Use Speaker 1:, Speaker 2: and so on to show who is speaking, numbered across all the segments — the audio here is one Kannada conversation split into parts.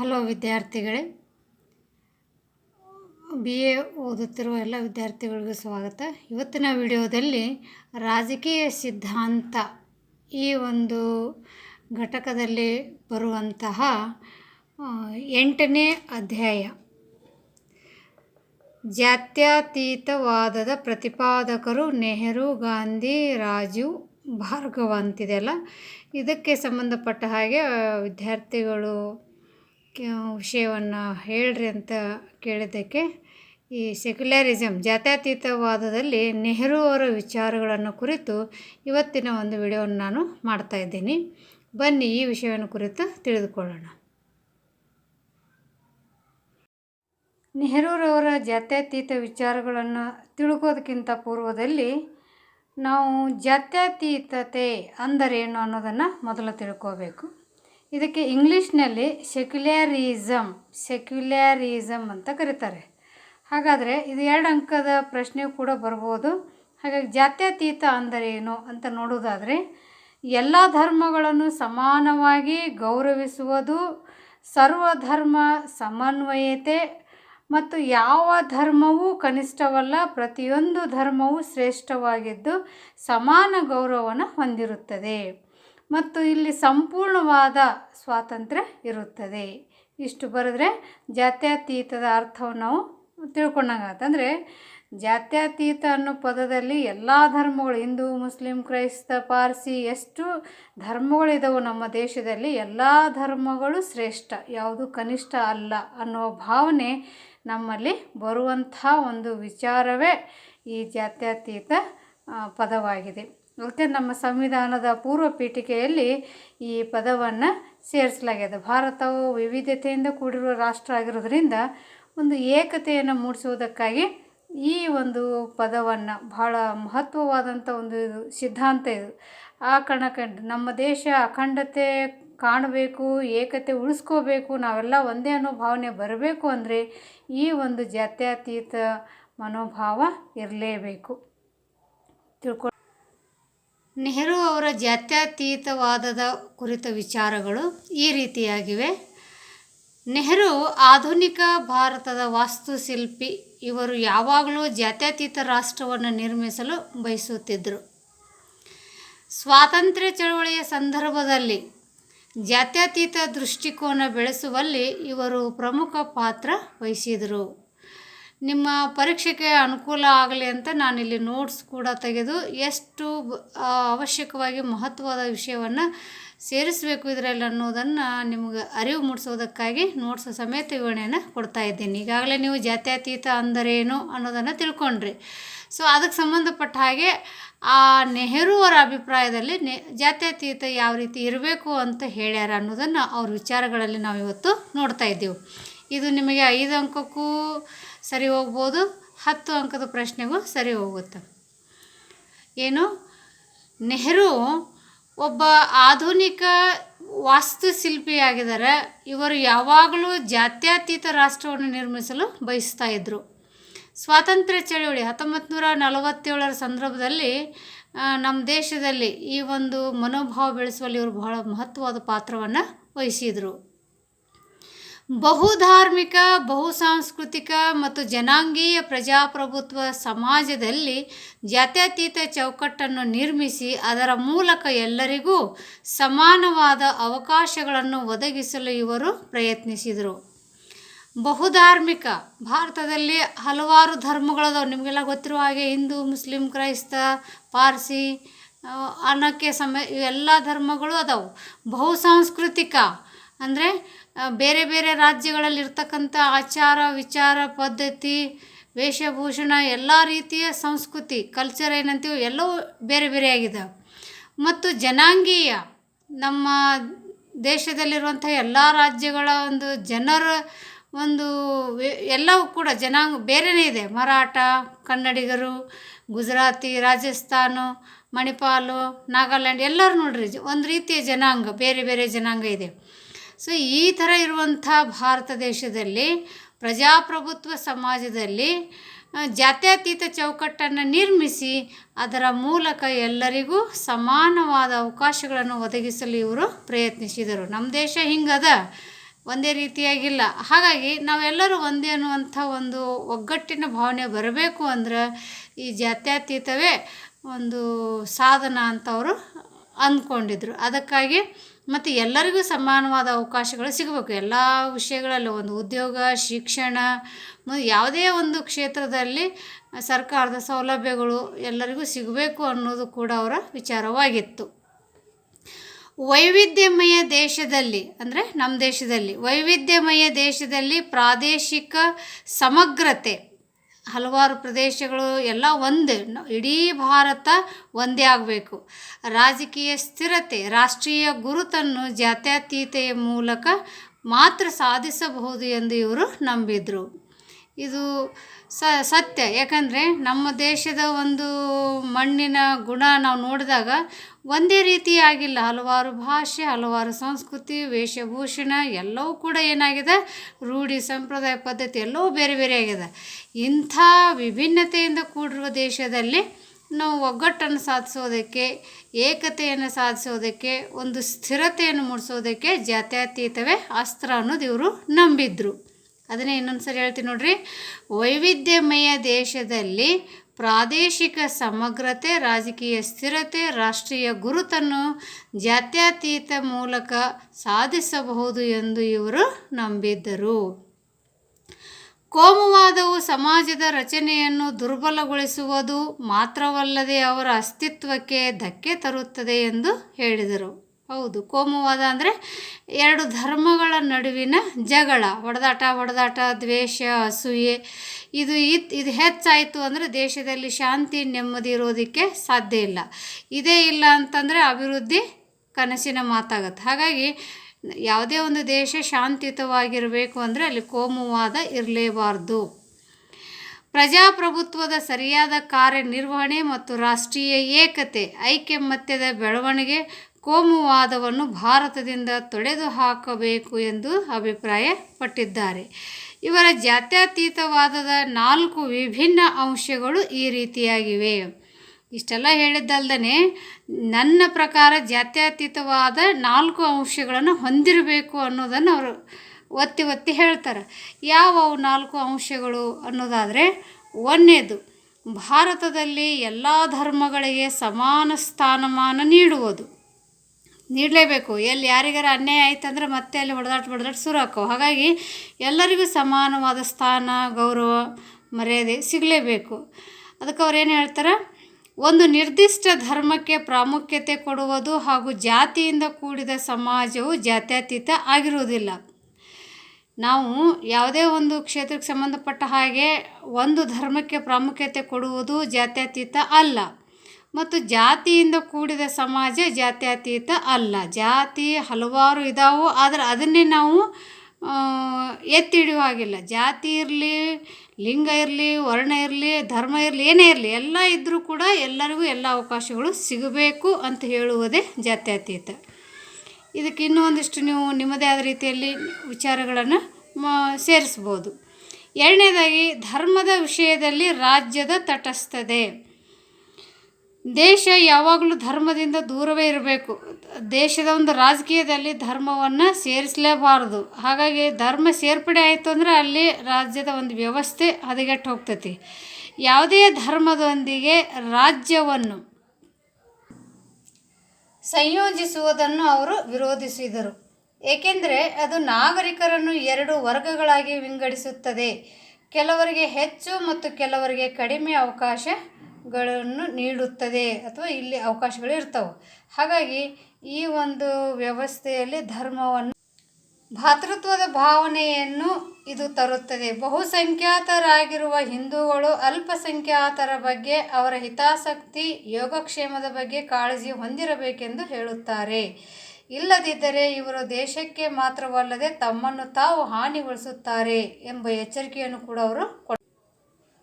Speaker 1: ಹಲೋ ವಿದ್ಯಾರ್ಥಿಗಳೇ ಬಿ ಎ ಓದುತ್ತಿರುವ ಎಲ್ಲ ವಿದ್ಯಾರ್ಥಿಗಳಿಗೂ ಸ್ವಾಗತ. ಇವತ್ತಿನ ವಿಡಿಯೋದಲ್ಲಿ ರಾಜಕೀಯ ಸಿದ್ಧಾಂತ ಈ ಒಂದು ಘಟಕದಲ್ಲಿ ಬರುವಂತಹ ಎಂಟನೇ ಅಧ್ಯಾಯ. ಜಾತ್ಯತೀತವಾದದ ಪ್ರತಿಪಾದಕರು ನೆಹರು, ಗಾಂಧಿ ರಾಜೀವ್ ಭಾರ್ಗವ ಅಂತಿದೆಯಲ್ಲ ಇದಕ್ಕೆ ಸಂಬಂಧಪಟ್ಟ ಹಾಗೆ ವಿದ್ಯಾರ್ಥಿಗಳು ವಿಷಯವನ್ನು ಹೇಳ್ರಿ ಅಂತ ಕೇಳಿದ್ದಕ್ಕೆ, ಈ ಸೆಕ್ಯುಲರಿಸಮ್ ಜಾತ್ಯತೀತವಾದದಲ್ಲಿ ನೆಹರು ಅವರ ವಿಚಾರಗಳನ್ನು ಕುರಿತು ಇವತ್ತಿನ ಒಂದು ವಿಡಿಯೋವನ್ನು ನಾನು ಮಾಡ್ತಾ ಇದ್ದೀನಿ. ಬನ್ನಿ ಈ ವಿಷಯವನ್ನು ಕುರಿತು ತಿಳಿದುಕೊಳ್ಳೋಣ. ನೆಹರೂರವರ ಜಾತ್ಯತೀತ ವಿಚಾರಗಳನ್ನು ತಿಳ್ಕೋದಕ್ಕಿಂತ ಪೂರ್ವದಲ್ಲಿ ನಾವು ಜಾತ್ಯತೀತತೆ ಅಂದರೇನು ಅನ್ನೋದನ್ನು ಮೊದಲು ತಿಳ್ಕೋಬೇಕು. ಇದಕ್ಕೆ ಇಂಗ್ಲೀಷ್ನಲ್ಲಿ ಸೆಕ್ಯುಲ್ಯಾರಿಸಮ್ ಸೆಕ್ಯುಲ್ಯಾರಿಸಮ್ ಅಂತ ಕರೀತಾರೆ. ಹಾಗಾದರೆ ಇದು ಎರಡು ಅಂಕದ ಪ್ರಶ್ನೆ ಕೂಡ ಬರ್ಬೋದು. ಹಾಗಾಗಿ ಜಾತ್ಯತೀತ ಅಂದರೇನು ಅಂತ ನೋಡೋದಾದರೆ ಎಲ್ಲ ಧರ್ಮಗಳನ್ನು ಸಮಾನವಾಗಿ ಗೌರವಿಸುವುದು, ಸರ್ವಧರ್ಮ ಸಮನ್ವಯತೆ ಮತ್ತು ಯಾವ ಧರ್ಮವೂ ಕನಿಷ್ಠವಲ್ಲ, ಪ್ರತಿಯೊಂದು ಧರ್ಮವೂ ಶ್ರೇಷ್ಠವಾಗಿದ್ದು ಸಮಾನ ಗೌರವವನ್ನು ಹೊಂದಿರುತ್ತದೆ. ಮತ್ತು ಇಲ್ಲಿ ಸಂಪೂರ್ಣವಾದ ಸ್ವಾತಂತ್ರ್ಯ ಇರುತ್ತದೆ. ಇಷ್ಟು ಬರೆದ್ರೆ ಜಾತ್ಯತೀತದ ಅರ್ಥವನ್ನು ನಾವು ತಿಳ್ಕೊಂಡಂಗಾಗತ್ತೆ ಅಂದರೆ ಜಾತ್ಯತೀತ ಅನ್ನೋ ಪದದಲ್ಲಿ ಎಲ್ಲ ಧರ್ಮಗಳು, ಹಿಂದೂ, ಮುಸ್ಲಿಂ, ಕ್ರೈಸ್ತ, ಪಾರ್ಸಿ, ಎಷ್ಟು ಧರ್ಮಗಳಿದ್ದವು ನಮ್ಮ ದೇಶದಲ್ಲಿ ಎಲ್ಲ ಧರ್ಮಗಳು ಶ್ರೇಷ್ಠ, ಯಾವುದು ಕನಿಷ್ಠ ಅಲ್ಲ ಅನ್ನೋ ಭಾವನೆ ನಮ್ಮಲ್ಲಿ ಬರುವಂಥ ಒಂದು ವಿಚಾರವೇ ಈ ಜಾತ್ಯತೀತ ಪದವಾಗಿದೆ. ಅದಕ್ಕೆ ನಮ್ಮ ಸಂವಿಧಾನದ ಪೂರ್ವ ಪೀಠಿಕೆಯಲ್ಲಿ ಈ ಪದವನ್ನು ಸೇರಿಸಲಾಗಿದೆ. ಭಾರತವು ವಿವಿಧತೆಯಿಂದ ಕೂಡಿರುವ ರಾಷ್ಟ್ರ ಆಗಿರೋದ್ರಿಂದ ಒಂದು ಏಕತೆಯನ್ನು ಮೂಡಿಸುವುದಕ್ಕಾಗಿ ಈ ಒಂದು ಪದವನ್ನು ಬಹಳ ಮಹತ್ವವಾದಂಥ ಒಂದು ಇದು ಸಿದ್ಧಾಂತ ಇದು. ಆ ಕಾರಣಕ್ಕೆ ನಮ್ಮ ದೇಶ ಅಖಂಡತೆ ಕಾಣಬೇಕು, ಏಕತೆ ಉಳಿಸ್ಕೋಬೇಕು, ನಾವೆಲ್ಲ ಒಂದೇ ಅನ್ನೋ ಭಾವನೆ ಬರಬೇಕು ಅಂದರೆ ಈ ಒಂದು ಜಾತ್ಯತೀತ ಮನೋಭಾವ ಇರಲೇಬೇಕು. ತಿಳ್ಕೊ ನೆಹರು ಅವರ ಜಾತ್ಯತೀತವಾದದ ಕುರಿತ ವಿಚಾರಗಳು ಈ ರೀತಿಯಾಗಿವೆ. ನೆಹರು ಆಧುನಿಕ ಭಾರತದ ವಾಸ್ತುಶಿಲ್ಪಿ. ಇವರು ಯಾವಾಗಲೂ ಜಾತ್ಯತೀತ ರಾಷ್ಟ್ರವನ್ನು ನಿರ್ಮಿಸಲು ಬಯಸುತ್ತಿದ್ದರು. ಸ್ವಾತಂತ್ರ್ಯ ಚಳವಳಿಯ ಸಂದರ್ಭದಲ್ಲಿ ಜಾತ್ಯತೀತ ದೃಷ್ಟಿಕೋನ ಬೆಳೆಸುವಲ್ಲಿ ಇವರು ಪ್ರಮುಖ ಪಾತ್ರ ವಹಿಸಿದರು. ನಿಮ್ಮ ಪರೀಕ್ಷೆಗೆ ಅನುಕೂಲ ಆಗಲಿ ಅಂತ ನಾನಿಲ್ಲಿ ನೋಟ್ಸ್ ಕೂಡ ತೆಗೆದು ಎಷ್ಟು ಅವಶ್ಯಕವಾಗಿ ಮಹತ್ವದ ವಿಷಯವನ್ನು ಸೇರಿಸಬೇಕು ಇದರಲ್ಲಿ ಅನ್ನೋದನ್ನು ನಿಮಗೆ ಅರಿವು ಮೂಡಿಸೋದಕ್ಕಾಗಿ ನೋಟ್ಸ್ ಸಮೇತ ವಿವರಣೆಯನ್ನು ಕೊಡ್ತಾ ಇದ್ದೀನಿ. ಈಗಾಗಲೇ ನೀವು ಜಾತ್ಯತೀತ ಅಂದರೇನು ಅನ್ನೋದನ್ನು ತಿಳ್ಕೊಂಡ್ರಿ. ಸೊ ಅದಕ್ಕೆ ಸಂಬಂಧಪಟ್ಟ ಹಾಗೆ ಆ ನೆಹರು ಅವರ ಅಭಿಪ್ರಾಯದಲ್ಲಿ ನೆ, ಜಾತ್ಯತೀತ ಯಾವ ರೀತಿ ಇರಬೇಕು ಅಂತ ಹೇಳ್ಯಾರ ಅನ್ನೋದನ್ನು ಅವ್ರ ವಿಚಾರಗಳಲ್ಲಿ ನಾವು ಇವತ್ತು ನೋಡ್ತಾ ಇದ್ದೀವಿ. ಇದು ನಿಮಗೆ ಐದು ಅಂಕಕ್ಕೂ ಸರಿ ಹೋಗ್ಬೋದು, ಹತ್ತು ಅಂಕದ ಪ್ರಶ್ನೆಗೂ ಸರಿ ಹೋಗುತ್ತೆ. ಏನು? ನೆಹರು ಒಬ್ಬ ಆಧುನಿಕ ವಾಸ್ತುಶಿಲ್ಪಿಯಾಗಿದ್ದಾರೆ. ಇವರು ಯಾವಾಗಲೂ ಜಾತ್ಯತೀತ ರಾಷ್ಟ್ರವನ್ನು ನಿರ್ಮಿಸಲು ಬಯಸ್ತಾ ಇದ್ದರು ಸ್ವಾತಂತ್ರ್ಯ ಚಳವಳಿ ಹತ್ತೊಂಬತ್ತು ನೂರ ನಲವತ್ತೇಳರ ಸಂದರ್ಭದಲ್ಲಿ ನಮ್ಮ ದೇಶದಲ್ಲಿ ಈ ಒಂದು ಮನೋಭಾವ ಬೆಳೆಸುವಲ್ಲಿ ಇವರು ಬಹಳ ಮಹತ್ವವಾದ ಪಾತ್ರವನ್ನು ವಹಿಸಿದರು. ಬಹುಧಾರ್ಮಿಕ, ಬಹುಸಾಂಸ್ಕೃತಿಕ ಮತ್ತು ಜನಾಂಗೀಯ ಪ್ರಜಾಪ್ರಭುತ್ವ ಸಮಾಜದಲ್ಲಿ ಜಾತ್ಯತೀತ ಚೌಕಟ್ಟನ್ನು ನಿರ್ಮಿಸಿ ಅದರ ಮೂಲಕ ಎಲ್ಲರಿಗೂ ಸಮಾನವಾದ ಅವಕಾಶಗಳನ್ನು ಒದಗಿಸಲು ಇವರು ಪ್ರಯತ್ನಿಸಿದರು. ಬಹುಧಾರ್ಮಿಕ, ಭಾರತದಲ್ಲಿ ಹಲವಾರು ಧರ್ಮಗಳದಾವೆ ನಿಮಗೆಲ್ಲ ಗೊತ್ತಿರುವ ಹಾಗೆ ಹಿಂದೂ, ಮುಸ್ಲಿಂ, ಕ್ರೈಸ್ತ, ಪಾರ್ಸಿ ಅನ್ನಕ್ಕೆ ಸಮ, ಇವೆಲ್ಲ ಧರ್ಮಗಳು ಅದಾವೆ. ಬಹುಸಾಂಸ್ಕೃತಿಕ ಅಂದರೆ ಬೇರೆ ಬೇರೆ ರಾಜ್ಯಗಳಲ್ಲಿ ಇರ್ತಕ್ಕಂಥ ಆಚಾರ, ವಿಚಾರ, ಪದ್ಧತಿ, ವೇಷಭೂಷಣ, ಎಲ್ಲ ರೀತಿಯ ಸಂಸ್ಕೃತಿ ಕಲ್ಚರ್ ಏನಂತೀವಿ ಎಲ್ಲವೂ ಬೇರೆ ಬೇರೆಯಾಗಿದ್ದಾವೆ ಮತ್ತು ಜನಾಂಗೀಯ, ನಮ್ಮ ದೇಶದಲ್ಲಿರುವಂಥ ಎಲ್ಲ ರಾಜ್ಯಗಳ ಒಂದು ಜನರ ಒಂದು ಎಲ್ಲವೂ ಕೂಡ ಜನಾಂಗ ಬೇರೆಯೇ ಇದೆ. ಮರಾಠ, ಕನ್ನಡಿಗರು, ಗುಜರಾತಿ, ರಾಜಸ್ಥಾನ, ಮಣಿಪಾಲು, ನಾಗಾಲ್ಯಾಂಡ್ ಎಲ್ಲರೂ ನೋಡ್ರಿ, ಒಂದು ರೀತಿಯ ಜನಾಂಗ, ಬೇರೆ ಬೇರೆ ಜನಾಂಗ ಇದೆ. ಸೊ ಈ ಥರ ಇರುವಂಥ ಭಾರತ ದೇಶದಲ್ಲಿ, ಪ್ರಜಾಪ್ರಭುತ್ವ ಸಮಾಜದಲ್ಲಿ ಜಾತ್ಯತೀತ ಚೌಕಟ್ಟನ್ನು ನಿರ್ಮಿಸಿ ಅದರ ಮೂಲಕ ಎಲ್ಲರಿಗೂ ಸಮಾನವಾದ ಅವಕಾಶಗಳನ್ನು ಒದಗಿಸಲು ಇವರು ಪ್ರಯತ್ನಿಸಿದರು. ನಮ್ಮ ದೇಶ ಹಿಂಗದ, ಒಂದೇ ರೀತಿಯಾಗಿಲ್ಲ. ಹಾಗಾಗಿ ನಾವೆಲ್ಲರೂ ಒಂದೇ ಅನ್ನುವಂಥ ಒಂದು ಒಗ್ಗಟ್ಟಿನ ಭಾವನೆ ಬರಬೇಕು ಅಂದ್ರೆ ಈ ಜಾತ್ಯತೀತವೇ ಒಂದು ಸಾಧನ ಅಂತ ಅವರು ಅಂದ್ಕೊಂಡಿದ್ರು. ಅದಕ್ಕಾಗಿ ಮತ್ತು ಎಲ್ಲರಿಗೂ ಸಮಾನವಾದ ಅವಕಾಶಗಳು ಸಿಗಬೇಕು. ಎಲ್ಲ ವಿಷಯಗಳಲ್ಲೂ ಒಂದು ಉದ್ಯೋಗ, ಶಿಕ್ಷಣ ಯಾವುದೇ ಒಂದು ಕ್ಷೇತ್ರದಲ್ಲಿ ಸರ್ಕಾರದ ಸೌಲಭ್ಯಗಳು ಎಲ್ಲರಿಗೂ ಸಿಗಬೇಕು ಅನ್ನೋದು ಕೂಡ ಅವರ ವಿಚಾರವಾಗಿತ್ತು. ವೈವಿಧ್ಯಮಯ ದೇಶದಲ್ಲಿ, ಅಂದರೆ ನಮ್ಮ ದೇಶದಲ್ಲಿ, ವೈವಿಧ್ಯಮಯ ದೇಶದಲ್ಲಿ ಪ್ರಾದೇಶಿಕ ಸಮಗ್ರತೆ ಹಲವಾರು ಪ್ರದೇಶಗಳು ಎಲ್ಲ ಒಂದೇ. ಇಡೀ ಭಾರತ ಒಂದೇ ಆಗಬೇಕು. ರಾಜಕೀಯ ಸ್ಥಿರತೆ, ರಾಷ್ಟ್ರೀಯ ಗುರುತನ್ನು ಜಾತ್ಯತೀತೆಯ ಮೂಲಕ ಮಾತ್ರ ಸಾಧಿಸಬಹುದು ಎಂದು ಇವರು ನಂಬಿದರು. ಇದು ಸ, ಸತ್ಯ. ಯಾಕಂದರೆ ನಮ್ಮ ದೇಶದ ಒಂದು ಮಣ್ಣಿನ ಗುಣ ನಾವು ನೋಡಿದಾಗ ಒಂದೇ ರೀತಿ ಆಗಿಲ್ಲ. ಹಲವಾರು ಭಾಷೆ, ಹಲವಾರು ಸಂಸ್ಕೃತಿ, ವೇಷಭೂಷಣ ಎಲ್ಲವೂ ಕೂಡ ಏನಾಗಿದೆ? ರೂಢಿ ಸಂಪ್ರದಾಯ ಪದ್ಧತಿ ಎಲ್ಲವೂ ಬೇರೆ ಬೇರೆ ಆಗಿದೆ. ಇಂಥ ವಿಭಿನ್ನತೆಯಿಂದ ಕೂಡಿರುವ ದೇಶದಲ್ಲಿ ನಾವು ಒಗ್ಗಟ್ಟನ್ನು ಸಾಧಿಸೋದಕ್ಕೆ, ಏಕತೆಯನ್ನು ಸಾಧಿಸೋದಕ್ಕೆ, ಒಂದು ಸ್ಥಿರತೆಯನ್ನು ಮೂಡಿಸೋದಕ್ಕೆ ಜಾತ್ಯತೀತವೇ ಅಸ್ತ್ರ ಅನ್ನೋದು ಇವರು ನಂಬಿದ್ರು. ಅದನ್ನೇ ಇನ್ನೊಂದು ಸರಿ ಹೇಳ್ತೀನಿ ನೋಡ್ರಿ. ವೈವಿಧ್ಯಮಯ ದೇಶದಲ್ಲಿ ಪ್ರಾದೇಶಿಕ ಸಮಗ್ರತೆ, ರಾಜಕೀಯ ಸ್ಥಿರತೆ, ರಾಷ್ಟ್ರೀಯ ಗುರುತನ್ನು ಜಾತ್ಯತೀತ ಮೂಲಕ ಸಾಧಿಸಬಹುದು ಎಂದು ಇವರು ನಂಬಿದ್ದರು. ಕೋಮುವಾದವು ಸಮಾಜದ ರಚನೆಯನ್ನು ದುರ್ಬಲಗೊಳಿಸುವುದು ಮಾತ್ರವಲ್ಲದೆ ಅವರ ಅಸ್ತಿತ್ವಕ್ಕೆ ಧಕ್ಕೆ ತರುತ್ತದೆ ಎಂದು ಹೇಳಿದರು. ಹೌದು, ಕೋಮುವಾದ ಅಂದರೆ ಎರಡು ಧರ್ಮಗಳ ನಡುವಿನ ಜಗಳ ಹೊಡೆದಾಟ ಹೊಡೆದಾಟ ದ್ವೇಷ, ಅಸೂಯೆ. ಇದು ಇತ್ ಇದು ಹೆಚ್ಚಾಯಿತು ಅಂದರೆ ದೇಶದಲ್ಲಿ ಶಾಂತಿ, ನೆಮ್ಮದಿ ಇರೋದಕ್ಕೆ ಸಾಧ್ಯ ಇಲ್ಲ. ಇದೇ ಇಲ್ಲ ಅಂತಂದರೆ ಅಭಿವೃದ್ಧಿ ಕನಸಿನ ಮಾತಾಗತ್ತೆ. ಹಾಗಾಗಿ ಯಾವುದೇ ಒಂದು ದೇಶ ಶಾಂತಿಯುತವಾಗಿರಬೇಕು ಅಂದರೆ ಅಲ್ಲಿ ಕೋಮುವಾದ ಇರಲೇಬಾರ್ದು. ಪ್ರಜಾಪ್ರಭುತ್ವದ ಸರಿಯಾದ ಕಾರ್ಯನಿರ್ವಹಣೆ ಮತ್ತು ರಾಷ್ಟ್ರೀಯ ಏಕತೆ, ಐಕ್ಯಮತ್ಯದ ಬೆಳವಣಿಗೆ ಕೋಮುವಾದವನ್ನು ಭಾರತದಿಂದ ತೊಡೆದು ಹಾಕಬೇಕು ಎಂದು ಅಭಿಪ್ರಾಯಪಟ್ಟಿದ್ದಾರೆ. ಇವರ ಜಾತ್ಯತೀತವಾದದ ನಾಲ್ಕು ವಿಭಿನ್ನ ಅಂಶಗಳು ಈ ರೀತಿಯಾಗಿವೆ. ಇಷ್ಟೆಲ್ಲ ಹೇಳಿದ್ದಲ್ದೇ ನನ್ನ ಪ್ರಕಾರ ಜಾತ್ಯತೀತವಾದ ನಾಲ್ಕು ಅಂಶಗಳನ್ನು ಹೊಂದಿರಬೇಕು ಅನ್ನೋದನ್ನು ಅವರು ಒತ್ತಿ ಒತ್ತಿ ಹೇಳ್ತಾರೆ. ಯಾವ ನಾಲ್ಕು ಅಂಶಗಳು ಅನ್ನೋದಾದರೆ ಒಂದನೇದು ಭಾರತದಲ್ಲಿ ಎಲ್ಲ ಧರ್ಮಗಳಿಗೆ ಸಮಾನ ಸ್ಥಾನಮಾನ ನೀಡುವುದು. ನೀಡಲೇಬೇಕು. ಎಲ್ಲಿ ಯಾರಿಗಾರ ಅನ್ಯಾಯ ಆಯ್ತಂದ್ರೆ ಮತ್ತೆ ಅಲ್ಲಿ ಹೊಡೆದಾಟ ಹೊಡೆದಾಟ ಶುರು ಆಕ್ಕವು ಹಾಗಾಗಿ ಎಲ್ಲರಿಗೂ ಸಮಾನವಾದ ಸ್ಥಾನ, ಗೌರವ, ಮರ್ಯಾದೆ ಸಿಗಲೇಬೇಕು. ಅದಕ್ಕೆ ಅವ್ರು ಏನು ಹೇಳ್ತಾರೆ? ಒಂದು ನಿರ್ದಿಷ್ಟ ಧರ್ಮಕ್ಕೆ ಪ್ರಾಮುಖ್ಯತೆ ಕೊಡುವುದು ಹಾಗೂ ಜಾತಿಯಿಂದ ಕೂಡಿದ ಸಮಾಜವು ಜಾತ್ಯತೀತ ಆಗಿರುವುದಿಲ್ಲ. ನಾವು ಯಾವುದೇ ಒಂದು ಕ್ಷೇತ್ರಕ್ಕೆ ಸಂಬಂಧಪಟ್ಟ ಹಾಗೆ ಒಂದು ಧರ್ಮಕ್ಕೆ ಪ್ರಾಮುಖ್ಯತೆ ಕೊಡುವುದು ಜಾತ್ಯತೀತ ಅಲ್ಲ. ಮತ್ತು ಜಾತಿಯಿಂದ ಕೂಡಿದ ಸಮಾಜ ಜಾತ್ಯತೀತ ಅಲ್ಲ. ಜಾತಿ ಹಲವಾರು ಇದಾವು, ಆದರೆ ಅದನ್ನೇ ನಾವು ಎತ್ತಿ ಜಾತಿ ಇರಲಿ, ಲಿಂಗ ಇರಲಿ, ವರ್ಣ ಇರಲಿ, ಧರ್ಮ ಇರಲಿ, ಏನೇ ಇರಲಿ, ಎಲ್ಲ ಇದ್ದರೂ ಕೂಡ ಎಲ್ಲರಿಗೂ ಎಲ್ಲ ಅವಕಾಶಗಳು ಸಿಗಬೇಕು ಅಂತ ಹೇಳುವುದೇ ಜಾತ್ಯತೀತ. ಇದಕ್ಕೆ ಇನ್ನೂ ಒಂದಿಷ್ಟು ನೀವು ನಿಮ್ಮದೇ ಆದ ರೀತಿಯಲ್ಲಿ ವಿಚಾರಗಳನ್ನು ಸೇರಿಸ್ಬೋದು. ಎರಡನೇದಾಗಿ, ಧರ್ಮದ ವಿಷಯದಲ್ಲಿ ರಾಜ್ಯದ ತಟಸ್ಥತೆ. ದೇಶ ಯಾವಾಗಲೂ ಧರ್ಮದಿಂದ ದೂರವೇ ಇರಬೇಕು. ದೇಶದ ಒಂದು ರಾಜಕೀಯದಲ್ಲಿ ಧರ್ಮವನ್ನು ಸೇರಿಸಲೇಬಾರದು. ಹಾಗಾಗಿ ಧರ್ಮ ಸೇರ್ಪಡೆ ಆಯಿತು ಅಂದರೆ ಅಲ್ಲಿ ರಾಜ್ಯದ ಒಂದು ವ್ಯವಸ್ಥೆ ಹದಗೆಟ್ಟು ಹೋಗ್ತೈತಿ. ಯಾವುದೇ ಧರ್ಮದೊಂದಿಗೆ ರಾಜ್ಯವನ್ನು ಸಂಯೋಜಿಸುವುದನ್ನು ಅವರು ವಿರೋಧಿಸಿದರು. ಏಕೆಂದರೆ ಅದು ನಾಗರಿಕರನ್ನು ಎರಡು ವರ್ಗಗಳಾಗಿ ವಿಂಗಡಿಸುತ್ತದೆ. ಕೆಲವರಿಗೆ ಹೆಚ್ಚು ಮತ್ತು ಕೆಲವರಿಗೆ ಕಡಿಮೆ ಅವಕಾಶಗಳನ್ನು ನೀಡುತ್ತದೆ ಅಥವಾ ಇಲ್ಲಿ ಅವಕಾಶಗಳು ಇರ್ತವೆ. ಹಾಗಾಗಿ ಈ ಒಂದು ವ್ಯವಸ್ಥೆಯಲ್ಲಿ ಧರ್ಮವನ್ನು ಭಾತೃತ್ವದ ಭಾವನೆಯನ್ನು ಇದು ತರುತ್ತದೆ. ಬಹುಸಂಖ್ಯಾತರಾಗಿರುವ ಹಿಂದೂಗಳು ಅಲ್ಪಸಂಖ್ಯಾತರ ಬಗ್ಗೆ, ಅವರ ಹಿತಾಸಕ್ತಿ, ಯೋಗಕ್ಷೇಮದ ಬಗ್ಗೆ ಕಾಳಜಿ ಹೊಂದಿರಬೇಕೆಂದು ಹೇಳುತ್ತಾರೆ. ಇಲ್ಲದಿದ್ದರೆ ಇವರು ದೇಶಕ್ಕೆ ಮಾತ್ರವಲ್ಲದೆ ತಮ್ಮನ್ನು ತಾವು ಹಾನಿಗೊಳಿಸುತ್ತಾರೆ ಎಂಬ ಎಚ್ಚರಿಕೆಯನ್ನು ಕೂಡ ಅವರು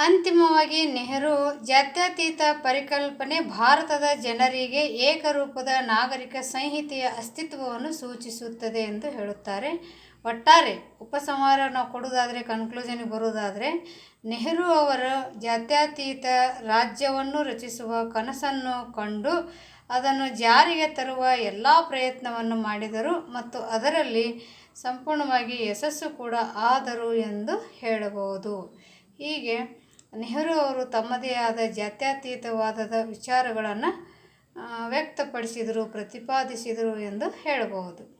Speaker 1: ಅಂತಿಮವಾಗಿ ನೆಹರು ಜಾತ್ಯತೀತ ಪರಿಕಲ್ಪನೆ ಭಾರತದ ಜನರಿಗೆ ಏಕರೂಪದ ನಾಗರಿಕ ಸಂಹಿತೆಯ ಅಸ್ತಿತ್ವವನ್ನು ಸೂಚಿಸುತ್ತದೆ ಎಂದು ಹೇಳುತ್ತಾರೆ. ಒಟ್ಟಾರೆ ಉಪಸಂಹಾರ ನಾವು ಕೊಡೋದಾದರೆ ಕನ್ಕ್ಲೂಷನ್ಗೆ ಬರೋದಾದರೆ ನೆಹರು ಅವರ ಜಾತ್ಯತೀತ ರಾಜ್ಯವನ್ನು ರಚಿಸುವ ಕನಸನ್ನು ಕಂಡು ಅದನ್ನು ಜಾರಿಗೆ ತರುವ ಎಲ್ಲ ಪ್ರಯತ್ನವನ್ನು ಮಾಡಿದರು ಮತ್ತು ಅದರಲ್ಲಿ ಸಂಪೂರ್ಣವಾಗಿ ಯಶಸ್ಸು ಕೂಡ ಆದರು ಎಂದು ಹೇಳಬಹುದು. ಹೀಗೆ ನೆಹರು ಅವರು ತಮ್ಮದೇ ಆದ ಜಾತ್ಯತೀತವಾದದ ವಿಚಾರಗಳನ್ನು ವ್ಯಕ್ತಪಡಿಸಿದರು ಪ್ರತಿಪಾದಿಸಿದರು ಎಂದು ಹೇಳಬಹುದು.